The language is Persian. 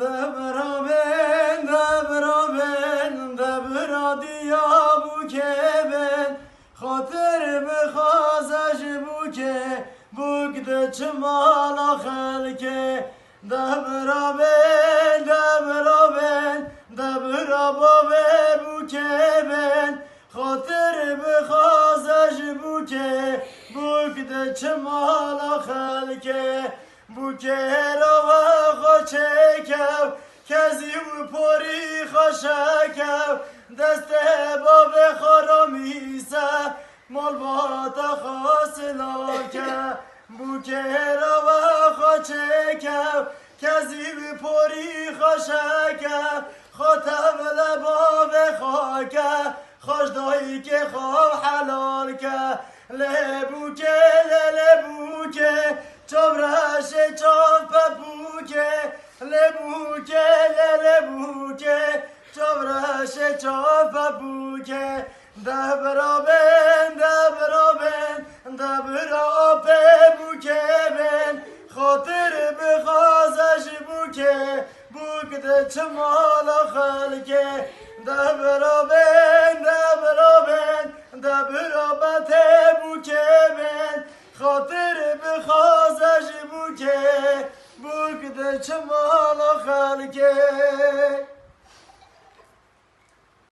دبرا بن دبرا بن دبرا دیا بو که بن خاطر بخوازش بو که بگده چمالا خلکه دبرا بن دبرا بن دبرا بابه بو که بن خاطر بخوازش بو که بگده چمالا خلکه بو که را خوچه کب کزی و پوری خوشکب دست باب خرامیسه مال خاصلا که بو که را خوچه کب کزی و پوری خوشکب خاطب لباب خاکه خوش دایی که خواه حلال که لبو که لبو که چوبرش چوب لبوکه چوب پپوکه دبرا بن دبرا بن دبرا پپوکه بن. خاطر بخوازش بوکه بوکده چمالا خلکه. دبرا بن دبرا بن دبرا بته بوکه بن. خاطر بخوازش بوکه بوکده چمالا خلکه.